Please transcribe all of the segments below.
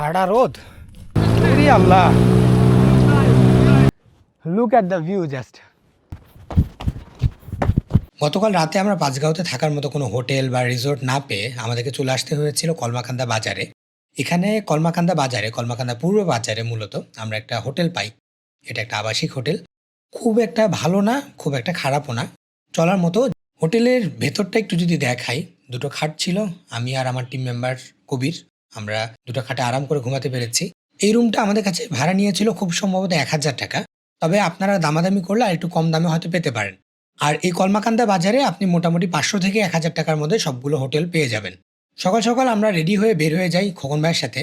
ঠাডা রোদ Allah. Look at the view just গতকাল রাতে আমরা পাঁচগাঁওতে থাকার মতো কোনো হোটেল বা রিসোর্ট না পেয়ে আমাদেরকে চলে আসতে হয়েছিল কলমাকান্দা বাজারে। এখানে কলমাকান্দা বাজারে, কলমাকান্দা পূর্ব বাজারে মূলত আমরা একটা হোটেল পাই। এটা একটা আবাসিক হোটেল। খুব একটা ভালো না, খুব একটা খারাপও না। চলার মতো হোটেলের ভেতরটা একটু যদি দেখাই, দুটো খাট ছিল, আমি আর আমার টিম মেম্বার কবির। আমরা দুটো খাটে আরাম করে ঘুমাতে পেরেছি। এই রুমটা আমাদের কাছে ভাড়া নিয়েছিল খুব সম্ভবত এক হাজার টাকা। তবে আপনারা দামাদামি করলে আর একটু কম দামে হয়তো পেতে পারেন। আর এই কলমাকান্দা বাজারে আপনি মোটামুটি পাঁচশো থেকে এক হাজার টাকার মধ্যে সবগুলো হোটেল পেয়ে যাবেন। সকাল সকাল আমরা রেডি হয়ে বের হয়ে যাই খোকন ভাইয়ের সাথে।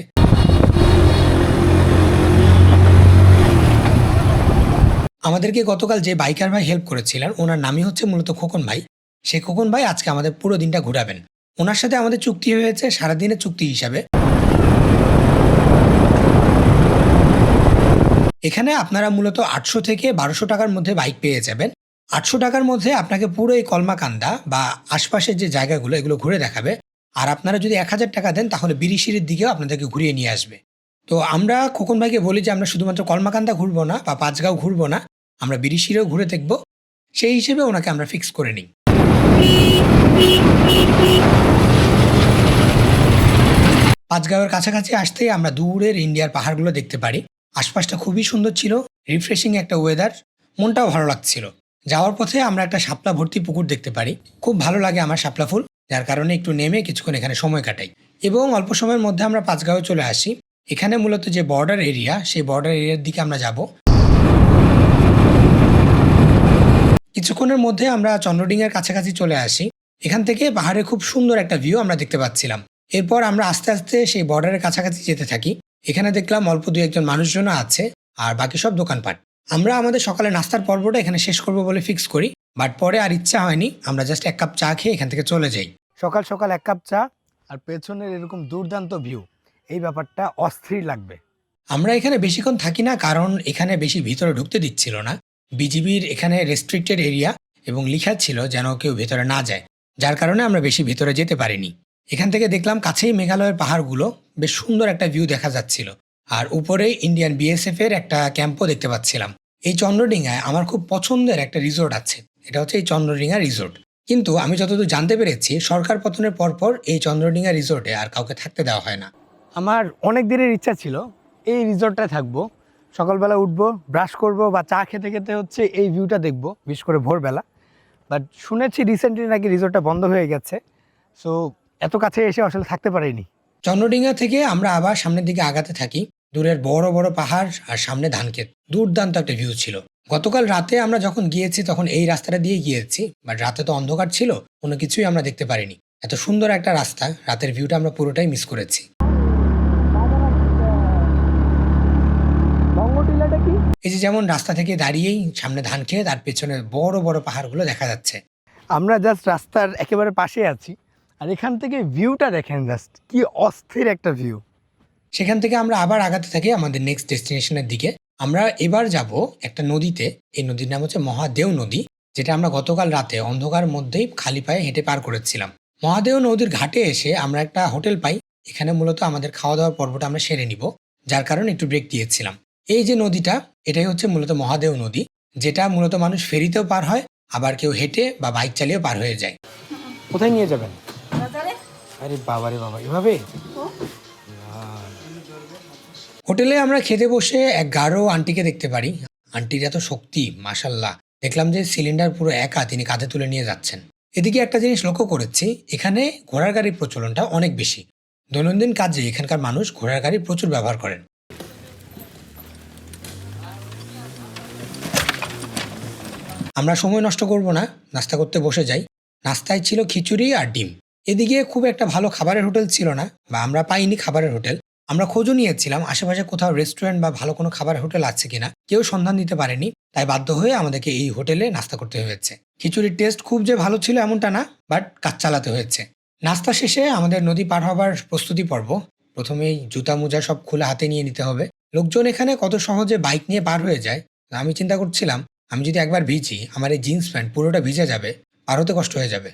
আমাদেরকে গতকাল যে বাইকার ভাই হেল্প করেছিলেন, ওনার নামই হচ্ছে মূলত খোকন ভাই। সেই খোকন ভাই আজকে আমাদের পুরো দিনটা ঘোরাবেন। ওনার সাথে আমাদের চুক্তি হয়েছে সারাদিনের চুক্তি হিসাবে। এখানে আপনারা মূলত আটশো থেকে বারোশো টাকার মধ্যে বাইক পেয়ে যাবেন। আটশো টাকার মধ্যে আপনাকে পুরো এই কলমাকান্দা বা আশপাশের যে জায়গাগুলো, এগুলো ঘুরে দেখাবে। আর আপনারা যদি এক হাজার টাকা দেন, তাহলে বিরিশিরির দিকেও আপনাদেরকে ঘুরিয়ে নিয়ে আসবে। তো আমরা খোকন ভাইকে বলি যে, আমরা শুধুমাত্র কলমাকান্দা ঘুরবো না বা পাঁচগাঁও ঘুরবো না, আমরা বিরিশিরেও ঘুরে দেখব। সেই হিসেবে ওনাকে আমরা ফিক্স করে নিই। পাঁচগাঁওয়ের কাছাকাছি আসতেই আমরা দূরের ইন্ডিয়ার পাহাড়গুলো দেখতে পারি। আশপাশটা খুবই সুন্দর ছিল রিফ্রেশিং একটা ওয়েদার মনটাও ভালো লাগছিল। যাওয়ার পথে আমরা একটা শাপলা ভর্তি পুকুর দেখতে পারি। খুব ভালো লাগে আমার শাপলা ফুল, যার কারণে একটু নেমে কিছুক্ষণ এখানে সময় কাটাই। এবং অল্প সময়ের মধ্যে আমরা পাঁচগাঁও চলে আসি। এখানে মূলত যে বর্ডার এরিয়া সেই বর্ডার এরিয়ার দিকে আমরা যাব। কিছুক্ষণের মধ্যে আমরা চন্দ্রডিঙের কাছাকাছি চলে আসি। এখান থেকে পাহাড়ে খুব সুন্দর একটা ভিউ আমরা দেখতে পাচ্ছিলাম। এরপর আমরা আস্তে আস্তে সেই বর্ডারের কাছাকাছি যেতে থাকি। এখানে দেখলাম অল্প দু একজন মানুষজনও আছে আর বাকি সব দোকানপাট। আমরা আমাদের সকালে নাস্তার পর্বটা এখানে শেষ করব বলে ফিক্স করি বাট পরে আর ইচ্ছা হয়নি আমরা জাস্ট এক কাপ চা খেয়ে এখান থেকে চলে যাই। সকাল সকাল এক কাপ চা আর পেছনের এরকম দুর্দান্ত ভিউ এই ব্যাপারটা অস্থির লাগবে। আমরা এখানে বেশিক্ষণ থাকি না কারণ এখানে বেশি ভিতরে ঢুকতে দিচ্ছিল না। বিজিবির এখানে রেস্ট্রিক্টেড এরিয়া এবং লেখা ছিল যেন কেউ ভেতরে না যায় যার কারণে আমরা বেশি ভিতরে যেতে পারিনি। এখান থেকে দেখলাম কাছেই মেঘালয়ের পাহাড়গুলো, বেশ সুন্দর একটা ভিউ দেখা যাচ্ছিল। আর উপরে ইন্ডিয়ান বিএসএফ এর একটা ক্যাম্পও দেখতে পাচ্ছিলাম। এই চন্দ্রডিঙ্গায় আমার খুব পছন্দের একটা রিসোর্ট আছে। এটা হচ্ছে এই চন্দ্রডিঙ্গা রিসোর্ট কিন্তু আমি যতদূর জানতে পেরেছি, সরকার পতনের পরপর এই চন্দ্রডিঙ্গা রিসোর্টে আর কাউকে থাকতে দেওয়া হয় না। আমার অনেক দিনের ইচ্ছা ছিল, এই রিসর্টটায় থাকব। সকালবেলা উঠবো ব্রাশ করব বা চা খেতে খেতে হচ্ছে এই ভিউটা দেখব, বিশেষ করে ভোরবেলা। বাট শুনেছি রিসেন্টলি নাকি রিসোর্টটা বন্ধ হয়ে গেছে। সো এত কাছে এসে আসলে থাকতে পারিনি। চন্দ্রডিঙ্গা থেকে আমরা আবার সামনের দিকে আগাতে থাকি। দূরের বড় বড় পাহাড় আর সামনে ধানক্ষেত। দুর্দান্ত একটা ভিউ ছিল। গতকাল রাতে আমরা যখন গিয়েছি তখন এই রাস্তাটা দিয়ে গিয়েছি। বাট রাতে তো অন্ধকার ছিল কোনো কিছুই আমরা দেখতে পারিনি। এত সুন্দর একটা রাস্তা রাতের ভিউটা আমরা পুরোটাই মিস করেছি। এই যে যেমন রাস্তা থেকে দাঁড়িয়েই সামনে ধান খেয়ে তার পেছনে বড় বড় পাহাড়গুলো দেখা যাচ্ছে। আমরা জাস্ট রাস্তার একেবারে পাশে আছি। আর এখান থেকে ভিউটা দেখেন জাস্ট কি অস্থির একটা ভিউ সেখান থেকে আমরা আবার আগাতে থাকি আমাদের নেক্সট ডেস্টিনেশনের দিকে। আমরা এবার যাব একটা নদীতে। এই নদীর নাম হচ্ছে মহাদেও নদী যেটা আমরা গতকাল রাতে অন্ধকার মধ্যেই খালি পায়ে হেঁটে পার করেছিলাম। মহাদেও নদীর ঘাটে এসে আমরা একটা হোটেল পাই। এখানে মূলত আমাদের খাওয়া দাওয়ার পর্বটা আমরা সেরে নিব যার কারণে একটু ব্রেক দিয়েছিলাম। এই যে নদীটা এটাই হচ্ছে মূলত মহাদেও নদী যেটা মূলত মানুষ ফেরিতেও পার হয় আবার কেউ হেঁটে বা বাইক চালিয়েও পার হয়ে যায়। কোথায় নিয়ে যাবেন? আরে বাবা রে বাবা এভাবে? হোটেলে আমরা খেতে বসে এক গাঢ় আন্টিকে দেখতে পারি। আন্টির এত শক্তি মাসাল্লাহ দেখলাম যে সিলিন্ডার পুরো একা তিনি কাঁধে তুলে নিয়ে যাচ্ছেন। এদিকে একটা জিনিস লক্ষ্য করেছি এখানে ঘোড়ার গাড়ির প্রচলনটা অনেক বেশি। দৈনন্দিন কাজে এখানকার মানুষ ঘোড়ার গাড়ি প্রচুর ব্যবহার করেন। আমরা সময় নষ্ট করব না নাস্তা করতে বসে যাই। নাস্তায় ছিল খিচুড়ি আর ডিম। এদিকে খুব একটা ভালো খাবারের হোটেল ছিল না, বা আমরা পাইনি খাবারের হোটেল। আমরা খোঁজও নিয়েছিলাম, আশেপাশে কোথাও রেস্টুরেন্ট বা ভালো কোনো খাবার হোটেল আছে কিনা। কেউ সন্ধান দিতে পারেনি, তাই বাধ্য হয়ে আমাদেরকে এই হোটেলে নাস্তা করতে হয়েছে। খিচুড়ির টেস্ট খুব যে ভালো ছিল এমনটা না বাট কাজ চালাতে হয়েছে। নাস্তা শেষে আমাদের নদী পার হবার প্রস্তুতি পর্ব। প্রথমেই জুতা মোজা সব খুলে হাতে নিয়ে নিতে হবে। লোকজন এখানে কত সহজে বাইক নিয়ে পার হয়ে যায় আমি চিন্তা করছিলাম, আমি যদি একবার ভিজি, আমার এই জিন্স প্যান্ট পুরোটা ভিজে যাবে, পার হতে কষ্ট হয়ে যাবে।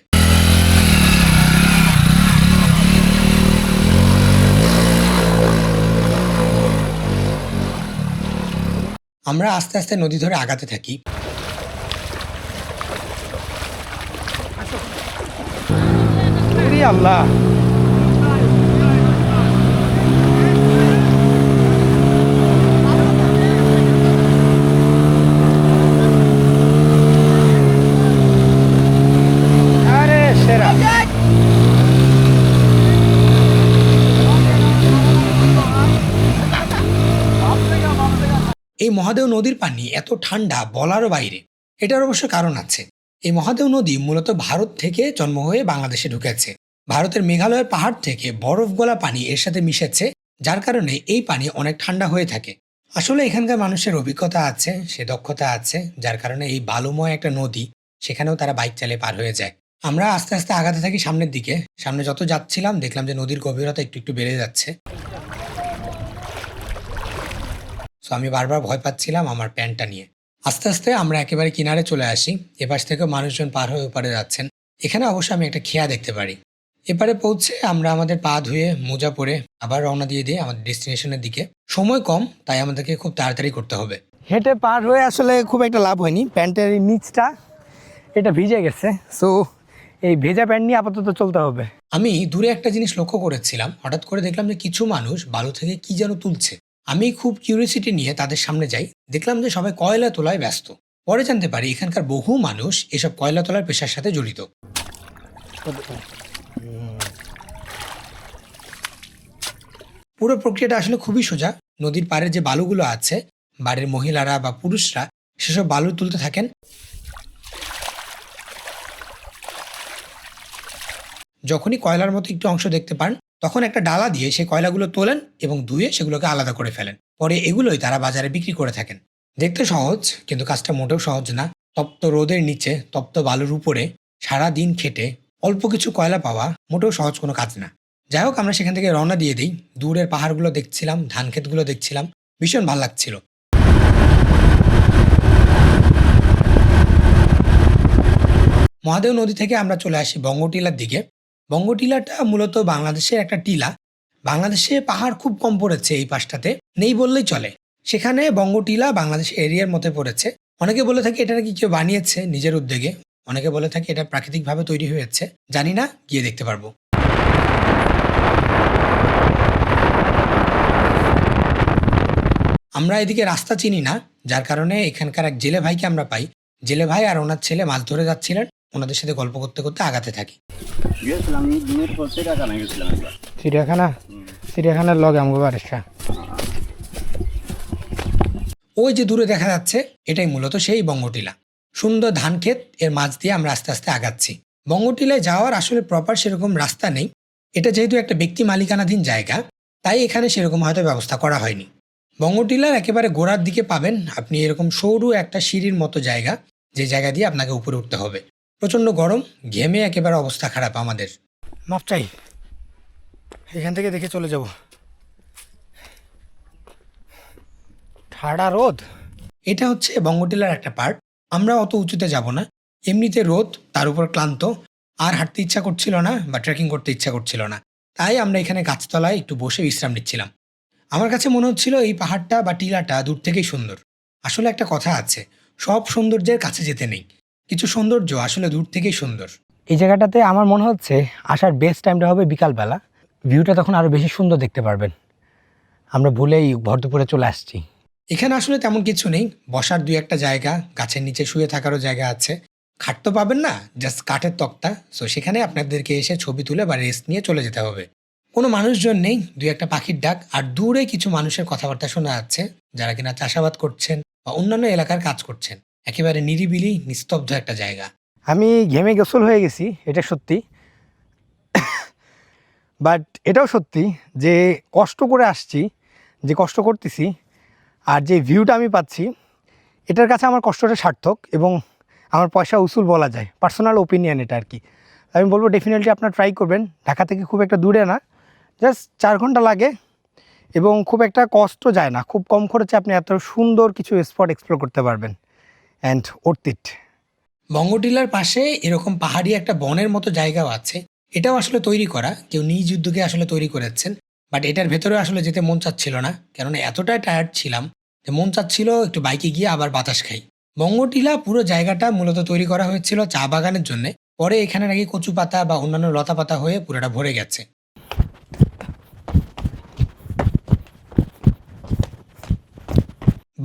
আমরা আস্তে আস্তে নদী ধরে আগাতে থাকি। আল্লাহ। মহাদেও নদীর পানি এত ঠান্ডা বলারও বাইরে। এটার অবশ্য কারণ আছে। এই মহাদেও নদী মূলত ভারত থেকে জন্ম হয়ে বাংলাদেশে ঢুকেছে। ভারতের মেঘালয়ের পাহাড় থেকে বরফ গলা পানি এর সাথে মিশেছে, যার কারণে এই পানি অনেক ঠান্ডা হয়ে থাকে। আসলে এখানকার মানুষের অভিজ্ঞতা আছে, সে দক্ষতা আছে, যার কারণে এই বালুময় একটা নদী, সেখানেও তারা বাইক চালিয়ে পার হয়ে যায়। আমরা আস্তে আস্তে আগাতে থাকি সামনের দিকে। সামনে যত যাচ্ছিলাম, দেখলাম যে নদীর গভীরতা একটু একটু বেড়ে যাচ্ছে। সো আমি বারবার ভয় পাচ্ছিলাম আমার প্যান্টটা নিয়ে। আস্তে আস্তে আমরা একেবারে কিনারে চলে আসি। এপাশ থেকে মানুষজন পার হয়ে ওপারে যাচ্ছেন। এখানে অবশ্য আমি একটা খেয়া দেখতে পারি। এপারে পৌঁছে আমরা আমাদের পা ধুয়ে মোজা পরে আবার রওনা দিয়ে দিই আমাদের ডেস্টিনেশনের দিকে। সময় কম তাই আমাদেরকে খুব তাড়াতাড়ি করতে হবে। হেঁটে পার হয়ে আসলে খুব একটা লাভ হয়নি। প্যান্টের নিচটা এটা ভিজে গেছে। সো এই ভেজা প্যান্ট নিয়ে আপাতত চলতে হবে। আমি দূরে একটা জিনিস লক্ষ্য করেছিলাম। হঠাৎ করে দেখলাম যে কিছু মানুষ বালু থেকে কি যেন তুলছে। আমি খুব কিউরিয়াসিটি নিয়ে তাদের সামনে যাই। দেখলাম যে সবাই কয়লা তোলায় ব্যস্ত। পরে জানতে পারি এখানকার বহু মানুষ এসব কয়লা তোলার পেশার সাথে জড়িত। পুরো প্রক্রিয়াটা আসলে খুবই সোজা। নদীর পাড়ে যে বালুগুলো আছে, বাড়ির মহিলারা বা পুরুষরা সেসব বালু তুলতে থাকেন। যখনই কয়লার মতো একটু অংশ দেখতে পান, তখন একটা ডালা দিয়ে সেই কয়লাগুলো তোলেন এবং ধুয়ে সেগুলোকে আলাদা করে ফেলেন। পরে এগুলোই তারা বাজারে বিক্রি করে থাকেন। দেখতে সহজ, কিন্তু কাজটা মোটেও সহজ না। তপ্ত রোদের নিচে, তপ্ত বালুর উপরে, সারা দিন খেটে অল্প কিছু কয়লা পাওয়া মোটেও সহজ কোনো কাজ না। যাই হোক, আমরা সেখান থেকে রওনা দিয়ে দিই। দূরের পাহাড়গুলো দেখছিলাম, ধান ক্ষেতগুলো দেখছিলাম। ভীষণ ভালো লাগছিল। মহাদেব নদী থেকে আমরা চলে আসি বঙ্গটিলার দিকে। বঙ্গটিলাটা মূলত বাংলাদেশের একটা টিলা। বাংলাদেশে পাহাড় খুব কম পড়েছে এই পাশটাতে, নেই বললেই চলে। সেখানে বঙ্গটিলা বাংলাদেশ এরিয়ার মধ্যে পড়েছে। অনেকে বলে থাকে, এটা নাকি কেউ বানিয়েছে নিজের উদ্যোগে? অনেকে বলে থাকে, এটা প্রাকৃতিকভাবে তৈরি হয়েছে। জানি না, গিয়ে দেখতে পারব। আমরা এদিকে রাস্তা চিনি না, যার কারণে এখানকার এক জেলে ভাইকে আমরা পাই। জেলে ভাই আর ওনার ছেলে মাছ ধরে যাচ্ছিলেন। ওনাদের সাথে গল্প করতে করতে আগাতে থাকি। গেছিলাম দিনের পর চিড়িয়াখানায় গেছিলাম চিড়িয়াখানা? চিড়িয়াখানার লগে বারিশা ওই যে দূরে দেখা যাচ্ছে এটাই মূলত সেই বঙ্গটিলা। সুন্দর ধান ক্ষেত এর মাঝ দিয়ে আমরা আস্তে আস্তে আগাচ্ছি। বঙ্গটিলায় যাওয়ার আসলে প্রপার সেরকম রাস্তা নেই। এটা যেহেতু একটা ব্যক্তি মালিকানাধীন জায়গা তাই এখানে সেরকম হয়তো ব্যবস্থা করা হয়নি। বঙ্গটিলার একেবারে গোড়ার দিকে পাবেন আপনি এরকম সরু একটা সিঁড়ির মতো জায়গা যে জায়গা দিয়ে আপনাকে উপরে উঠতে হবে। প্রচণ্ড গরম ঘেমে একেবারে অবস্থা খারাপ আমাদের। মাপ চাই। এখান থেকে দেখে চলে যাব। ঠাড়া রোদ? এটা হচ্ছে বঙ্গটিলার একটা পার্ট আমরা অত উঁচুতে যাব না। এমনিতে রোদ তার উপর ক্লান্ত। আর হাঁটতে ইচ্ছা করছিল না বা ট্রেকিং করতে ইচ্ছা করছিল না। তাই আমরা এখানে গাছতলায় একটু বসে বিশ্রাম নিচ্ছিলাম। আমার কাছে মনে হচ্ছিল এই পাহাড়টা বা টিলাটা দূর থেকেই সুন্দর। আসলে একটা কথা আছে সব সৌন্দর্যের কাছে যেতে নেই। কিছু সৌন্দর্য আসলে দূর থেকেই সুন্দর। এই জায়গাটাতে আমার মনে হচ্ছে আসার বেস্ট টাইমটা হবে বিকালবেলা। ভিউটা তখন আরও বেশি সুন্দর দেখতে পারবেন। আমরা ভুলেই ভর দুপুরে চলে আসছি। এখানে আসলে তেমন কিছু নেই। বসার দুই একটা জায়গা গাছের নিচে শুয়ে থাকারও জায়গা আছে। খাট তো পাবেন না জাস্ট কাঠের তক্তা। সো সেখানে আপনাদেরকে এসে ছবি তুলে বা রেস্ট নিয়ে চলে যেতে হবে। কোনো মানুষজন নেই দুই একটা পাখির ডাক। আর দূরে কিছু মানুষের কথাবার্তা শোনা যাচ্ছে যারা কিনা চাষাবাদ করছেন বা অন্যান্য এলাকার কাজ করছেন। একেবারে নিরিবিলি, নিস্তব্ধ একটা জায়গা। আমি ঘেমে গোসল হয়ে গেছি, এটা সত্যি। বাট এটাও সত্যি যে কষ্ট করে আসছি, যে কষ্ট করতেছি আর যে ভিউটা আমি পাচ্ছি, এটার কাছে আমার কষ্টটা সার্থক এবং আমার পয়সা উসুল বলা যায়। পার্সোনাল ওপিনিয়ন এটা আর কি। আমি বলব ডেফিনেটলি আপনার ট্রাই করবেন। ঢাকা থেকে খুব একটা দূরে না জাস্ট চার ঘণ্টা লাগে এবং খুব একটা কষ্ট যায় না। খুব কম খরচে আপনি এত সুন্দর কিছু স্পট এক্সপ্লোর করতে পারবেন। অ্যান্ড অর্থিট বঙ্গটিলার পাশে এরকম পাহাড়ি একটা বনের মতো জায়গাও আছে। এটাও আসলে তৈরি করা। কেউ নিজ উদ্যোগে আসলে তৈরি করেছেন। বাট এটার ভেতরে আসলে যেতে মন চাচ্ছিল না। কেননা এতটাই টায়ার্ড ছিলাম যে মন চাচ্ছিল একটু বাইকে গিয়ে আবার বাতাস খাই। বঙ্গটিলা পুরো জায়গাটা মূলত তৈরি করা হয়েছিল চা বাগানের জন্য। পরে এখানে নাকি কচু পাতা বা অন্যান্য লতা পাতা হয়ে পুরোটা ভরে গেছে।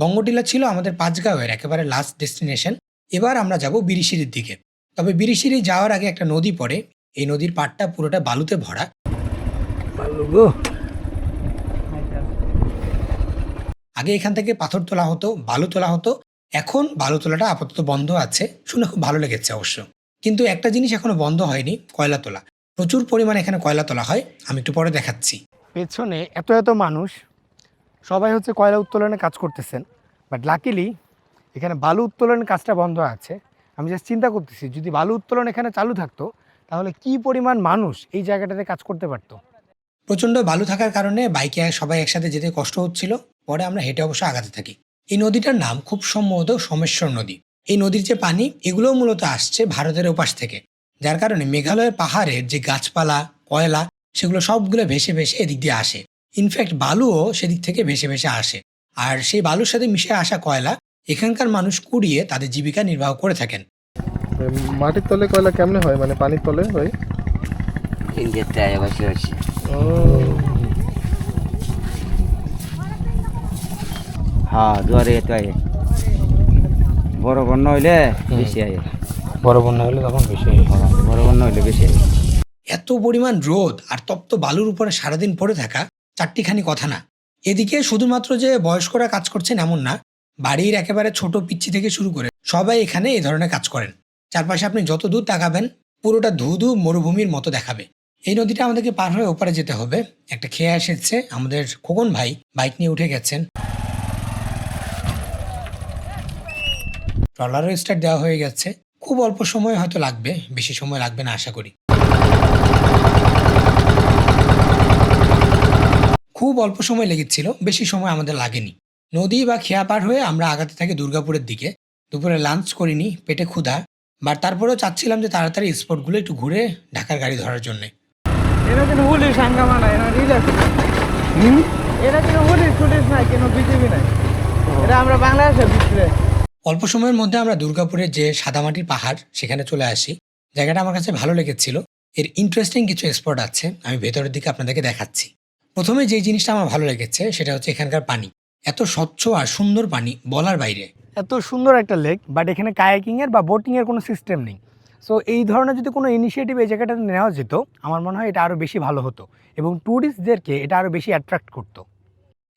বঙ্গটিলা ছিল আমাদের পাঁচগাঁওয়ের একেবারে লাস্ট ডেস্টিনেশন এবার আমরা যাব বিরিশিরির দিকে। তবে বিরিশিরি যাওয়ার আগে একটা নদী পড়ে। এই নদীর পাড়টা পুরোটা বালুতে ভরা। আগে এখান থেকে পাথর তোলা হতো বালু তোলা হতো। এখন বালু তোলাটা আপাতত বন্ধ আছে। শুনে খুব ভালো লেগেছে অবশ্য। কিন্তু একটা জিনিস এখনও বন্ধ হয়নি কয়লা তোলা। প্রচুর পরিমাণে এখানে কয়লা তোলা হয়। আমি একটু পরে দেখাচ্ছি। পেছনে এত এত মানুষ সবাই হচ্ছে কয়লা উত্তোলনের কাজ করতেছেন বাট লাকিলি এখানে বালু উত্তোলনের কাজটা বন্ধ আছে। আমি জাস্ট চিন্তা করতেছি, যদি বালু উত্তোলন এখানে চালু থাকতো, তাহলে কি পরিমাণ মানুষ এই জায়গাটাতে কাজ করতে পারতো? প্রচণ্ড বালু থাকার কারণে বাইকে সবাই একসাথে যেতে কষ্ট হচ্ছিল, পরে আমরা হেঁটে অবশ্য আগাতে থাকি। এই নদীটার নাম খুব সম্ভবত সোমেশ্বর নদী। এই নদীর যে পানি, এগুলোও মূলত আসছে ভারতের ওপাশ থেকে, যার কারণে মেঘালয়ের পাহাড়ের যে গাছপালা, কয়লা, সেগুলো সবগুলো ভেসে ভেসে এদিক দিয়ে আসে। ইনফ্যাক্ট বালুও সেদিক থেকে ভেসে ভেসে আসে। আর সেই বালুর সাথে মিশে আসা কয়লা এখানকার মানুষ কুড়িয়ে তাদের জীবিকা নির্বাহ করে থাকেন। মাটির তলে কয়লা কেমনে হয়? মানে পানির তলে হয়? হ্যাঁ দুয়ারে আয়। বড় বন্যা হইলে বেশি আয়। বড় বন্যা হলে তখন বেশি বড় বন্যা হইলে বেশি আয়। এত পরিমাণ রোদ আর তপ্ত বালুর উপরে সারাদিন পড়ে থাকা চারটিখানি কথা না। এদিকে শুধুমাত্র যে বয়স্করা কাজ করছেন এমন না, বাড়ির একেবারে ছোট পিচ্ছি থেকে শুরু করে সবাই এখানে এই ধরনের কাজ করেন। চারপাশে আপনি যত দূর তাকাবেন, পুরোটা ধুধু মরুভূমির মতো দেখাবে। এই নদীটা আমাদেরকে পার হয়ে ওপারে যেতে হবে। একটা খেয়ে এসেছে আমাদের খোকন ভাই, বাইক নিয়ে উঠে গেছেন। ট্রলারও স্টার্ট দেওয়া হয়ে গেছে। খুব অল্প সময় হয়তো লাগবে, বেশি সময় লাগবে না আশা করি। খুব অল্প সময় লেগেছিল বেশি সময় আমাদের লাগেনি। নদী বা খেয়া পার হয়ে আমরা আগাতে থাকি দুর্গাপুরের দিকে। দুপুরে লাঞ্চ করিনি পেটে ক্ষুধা। বাট তারপরেও চাচ্ছিলাম যে তাড়াতাড়ি স্পটগুলো একটু ঘুরে ঢাকার গাড়ি ধরার জন্য। এরা কিন্তু পুলিশ হাঙ্গামা নাই এরা রিল্যাক্স এরা কিন্তু পুলিশ পুলিশ নাই কোনো বিজেপি নাই। এটা আমরা বাংলাদেশের ভিতরে। অল্প সময়ের মধ্যে আমরা দুর্গাপুরের যে সাদামাটির পাহাড় সেখানে চলে আসি। জায়গাটা আমার কাছে ভালো লেগেছিল। এর ইন্টারেস্টিং কিছু স্পট আছে আমি ভেতরের দিকে আপনাদেরকে দেখাচ্ছি। প্রথমে যে জিনিসটা আমার ভালো লেগেছে সেটা হচ্ছে এখানকার পানি। এত স্বচ্ছ আর সুন্দর পানি বলার বাইরে। এত সুন্দর একটা লেক বাট এখানে কায়াকিংয়ের বা বোটিংয়ের কোনো সিস্টেম নেই। সো এই ধরনের যদি কোনো ইনিশিয়েটিভ এই জায়গাটাতে নেওয়া যেত আমার মনে হয় এটা আরও বেশি ভালো হতো এবং ট্যুরিস্টদেরকে এটা আরও বেশি অ্যাট্রাক্ট করতো।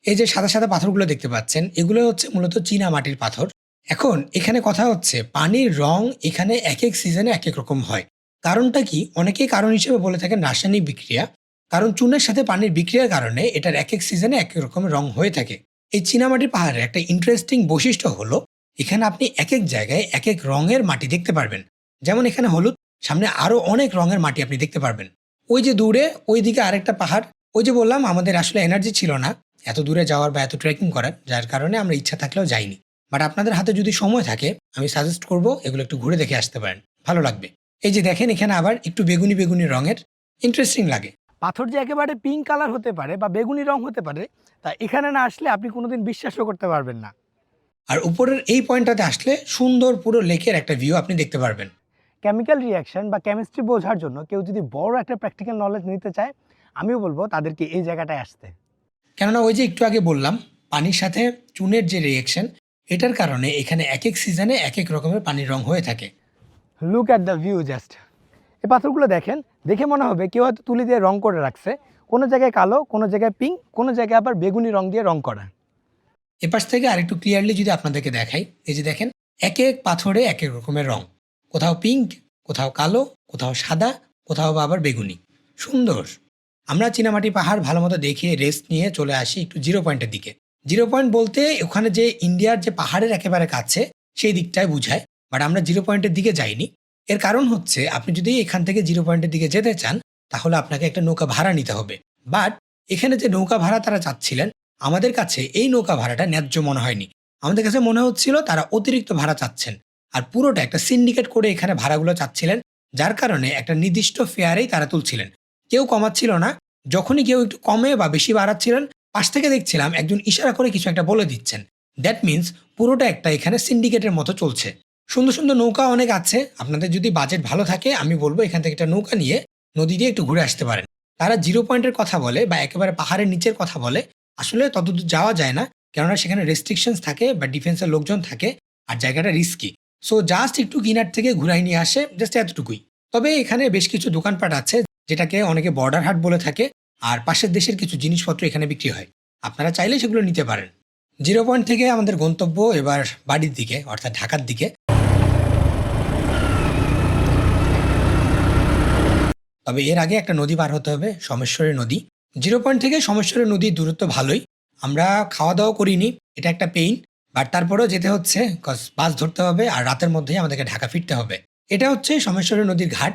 এই যে সাদা সাদা পাথরগুলো দেখতে পাচ্ছেন এগুলো হচ্ছে মূলত চীনা মাটির পাথর। এখন এখানে কথা হচ্ছে পানির রং এখানে এক এক সিজনে এক এক রকম হয়। কারণটা কি? অনেকেই কারণ হিসেবে বলে থাকেন রাসায়নিক বিক্রিয়া। কারণ চুনের সাথে পানির বিক্রিয়ার কারণে এটার এক এক সিজনে এক এক রকমের রং হয়ে থাকে। এই চীনামাটির পাহাড়ের একটা ইন্টারেস্টিং বৈশিষ্ট্য হলো, এখানে আপনি এক এক জায়গায় এক এক রঙের মাটি দেখতে পারবেন। যেমন এখানে হলুদ, সামনে আরও অনেক রঙের মাটি আপনি দেখতে পারবেন। ওই যে দূরে, ওই দিকে আরেকটা পাহাড়, ওই যে বললাম, আমাদের আসলে এনার্জি ছিল না। এত দূরে যাওয়ার বা এত ট্রেকিং করার, যার কারণে আমরা ইচ্ছা থাকলেও যাইনি। বাট আপনাদের হাতে যদি সময় থাকে, আমি সাজেস্ট করব এগুলো একটু ঘুরে দেখে আসতে পারেন। ভালো লাগবে। এই যে দেখেন, এখানে আবার একটু বেগুনি বেগুনি রঙের ইন্টারেস্টিং লাগে। পাথর যে একেবারে পিঙ্ক কালার হতে পারে বা বেগুনি রং হতে পারে তা এখানে না আসলে আপনি কোনোদিন বিশ্বাসও করতে পারবেন না। আর উপরের এই পয়েন্টটাতে আসলে সুন্দর পুরো লেকের একটা ভিউ আপনি দেখতে পারবেন। কেমিক্যাল রিয়াকশন বা কেমিস্ট্রি বোঝার জন্য কেউ যদি বড় একটা প্র্যাকটিক্যাল নলেজ নিতে চায় আমিও বলব তাদেরকে এই জায়গাটায় আসতে। কেননা ওই যে একটু আগে বললাম পানির সাথে চুনের যে রিয়েকশন এটার কারণে এখানে এক এক সিজনে এক এক রকমের পানির রং হয়ে থাকে। Look at the view just এই পাথরগুলো দেখেন, দেখে মনে হবে কেউ হয়তো তুলি দিয়ে রং করে রাখছে। কোনো জায়গায় কালো, কোনো জায়গায় পিঙ্ক কোনো জায়গায় আবার বেগুনি রং দিয়ে রং করা। এপাশ থেকে আরেকটু ক্লিয়ারলি যদি আপনাদেরকে দেখাই, এই যে দেখেন, এক এক পাথরে এক এক রকমের রং। কোথাও পিঙ্ক কোথাও কালো, কোথাও সাদা, কোথাও বা আবার বেগুনি। সুন্দর। আমরা চীনামাটি পাহাড় ভালো মতো দেখে রেস্ট নিয়ে চলে আসি একটু জিরো পয়েন্টের দিকে। জিরো পয়েন্ট বলতে ওখানে যে ইন্ডিয়ার যে পাহাড়ের একেবারে কাছে, সেই দিকটায় বুঝায়। বাট আমরা জিরো পয়েন্টের দিকে যাইনি। এর কারণ হচ্ছে, আপনি যদি এখান থেকে জিরো পয়েন্টের দিকে যেতে চান, তাহলে আপনাকে একটা নৌকা ভাড়া নিতে হবে। বাট এখানে যে নৌকা ভাড়া তারা চাচ্ছিলেন, আমাদের কাছে এই নৌকা ভাড়াটা ন্যায্য মনে হয়নি। আমাদের কাছে মনে হচ্ছিল তারা অতিরিক্ত ভাড়া চাচ্ছেন। আর পুরোটা একটা সিন্ডিকেট করে এখানে ভাড়াগুলো চাচ্ছিলেন, যার কারণে একটা নির্দিষ্ট ফেয়ারেই তারা তুলছিলেন। কেউ কমাচ্ছিল না, যখনই কেউ একটু কমে বা বেশি বাড়াচ্ছিলেন, পাশ থেকে দেখছিলাম একজন ইশারা করে কিছু একটা বলে দিচ্ছেন। দ্যাট মিন্স পুরোটা একটা এখানে সিন্ডিকেটের মতো চলছে। সুন্দর সুন্দর নৌকা অনেক আছে। আপনাদের যদি বাজেট ভালো থাকে, আমি বলব এখান থেকে একটা নৌকা নিয়ে নদী দিয়ে একটু ঘুরে আসতে পারেন। তারা জিরো পয়েন্টের কথা বলে বা একেবারে পাহাড়ের নিচের কথা বলে, আসলে ততদূর যাওয়া যায় না। কেননা সেখানে রেস্ট্রিকশনস থাকে বা ডিফেন্সের লোকজন থাকে আর জায়গাটা রিস্কি সো জাস্ট একটু কিনার থেকে ঘুরাই নিয়ে আসে জাস্ট এতটুকুই। তবে এখানে বেশ কিছু দোকানপাট আছে, যেটাকে অনেকে বর্ডার হাট বলে থাকে আর পাশের দেশের কিছু জিনিসপত্র এখানে বিক্রি হয়। আপনারা চাইলে সেগুলো নিতে পারেন। জিরো পয়েন্ট থেকে আমাদের গন্তব্য এবার বাড়ির দিকে, অর্থাৎ ঢাকার দিকে। তবে এর আগে একটা নদী পার হতে হবে সোমেশ্বরী নদী। জিরো পয়েন্ট থেকে সোমেশ্বরী নদীর দূরত্ব ভালোই। আমরা খাওয়া দাওয়া করিনি, এটা একটা পেইন বাট তারপরেও যেতে হচ্ছে বাস ধরতে হবে আর রাতের মধ্যেই আমাদেরকে ঢাকা ফিরতে হবে। এটা হচ্ছে সোমেশ্বরী নদীর ঘাট।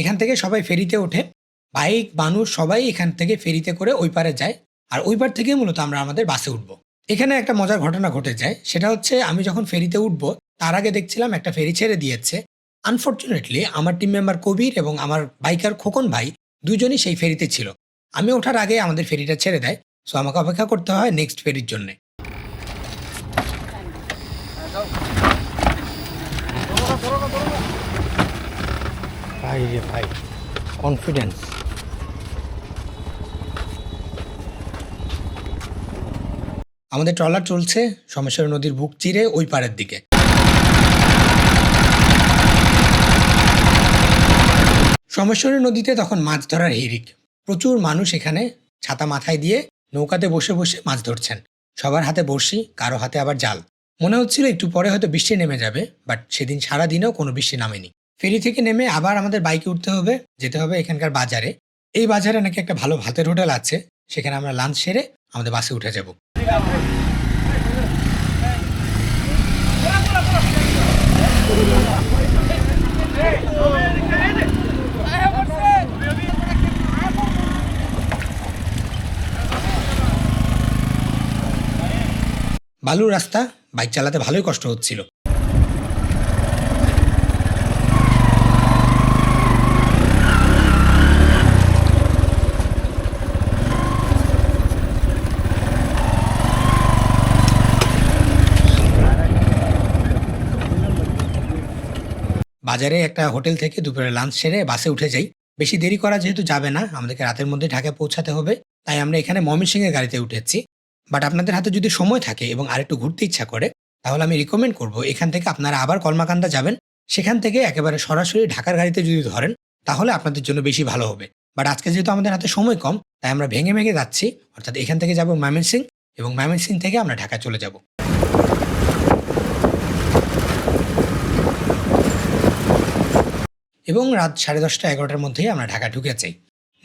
এখান থেকে সবাই ফেরিতে ওঠে। বাইক, মানুষ সবাই এখান থেকে ফেরিতে করে ওই পারে যায়। আর ওই পার থেকে মূলত আমরা আমাদের বাসে উঠবো। এখানে একটা মজার ঘটনা ঘটে যায়। সেটা হচ্ছে আমি যখন ফেরিতে উঠবো, তার আগে দেখছিলাম একটা ফেরি ছেড়ে দিয়েছে। আনফর্চুনেটলি আমার টিম মেম্বার কবির এবং আমার বাইকার খোকন ভাই দুজনই সেই ফেরিতে ছিল। আমি ওঠার আগে আমাদের ফেরিটা ছেড়ে দেয়। সো আমাকে অপেক্ষা করতে হয় নেক্সট ফেরির জন্যে। ভাই ভাই কনফিডেন্স আমাদের ট্রলার চলছে সোমেশ্বর নদীর বুক চিরে ওই পাড়ের দিকে। সোমেশ্বরী নদীতে তখন মাছ ধরার হিরিক প্রচুর মানুষ এখানে ছাতা মাথায় দিয়ে নৌকাতে বসে বসে মাছ ধরছেন। সবার হাতে বড়শি, কারও হাতে আবার জাল। মনে হচ্ছিল একটু পরে হয়তো বৃষ্টি নেমে যাবে, বাট সেদিন সারা দিনেও কোনো বৃষ্টি নামেনি। ফেরি থেকে নেমে আবার আমাদের বাইকে উঠতে হবে, যেতে হবে এখানকার বাজারে। এই বাজারে নাকি একটা ভালো ভাতের হোটেল আছে, সেখানে আমরা লাঞ্চ সেরে আমাদের বাসে উঠে যাব। বালুর রাস্তা বাইক চালাতে ভালোই কষ্ট হচ্ছিল। বাজারে একটা হোটেল থেকে দুপুরে লাঞ্চ সেরে বাসে উঠে যাই। বেশি দেরি করা যেহেতু যাবে না, আমাদেরকে রাতের মধ্যে ঢাকায় পৌঁছাতে হবে। তাই আমরা এখানে ময়মনসিংহের গাড়িতে উঠেছি। বাট আপনাদের হাতে যদি সময় থাকে এবং আরেকটু ঘুরতে ইচ্ছা করে, তাহলে আমি রিকমেন্ড করব এখান থেকে আপনারা আবার কলমাকান্দা যাবেন। সেখান থেকে একেবারে সরাসরি ঢাকার গাড়িতে যদি ধরেন, তাহলে আপনাদের জন্য বেশি ভালো হবে। বাট আজকে যেহেতু আমাদের হাতে সময় কম, তাই আমরা ভেঙে ভেঙে যাচ্ছি। অর্থাৎ এখান থেকে যাব ময়মনসিং এবং ময়মনসিং থেকে আমরা ঢাকা চলে যাব। এবং রাত সাড়ে দশটা এগারোটার মধ্যেই আমরা ঢাকা ঢুকে যাই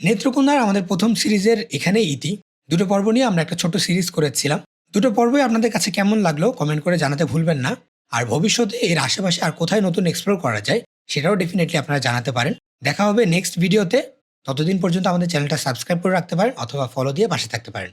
নেত্রকোনার আমাদের প্রথম সিরিজের এখানেই ইতি। দুটো পর্ব নিয়ে আমরা একটা ছোট সিরিজ করেছিলাম। দুটো পর্বই আপনাদের কাছে কেমন লাগল কমেন্ট করে জানাতে ভুলবেন না। আর ভবিষ্যতে এর আশেপাশে আর কোথায় নতুন এক্সপ্লোর করা যায় সেটাও ডেফিনেটলি আপনারা জানাতে পারেন। দেখা হবে নেক্সট ভিডিওতে ততদিন পর্যন্ত আমাদের চ্যানেলটা সাবস্ক্রাইব করে রাখতে পারেন অথবা ফলো দিয়ে পাশে থাকতে পারেন।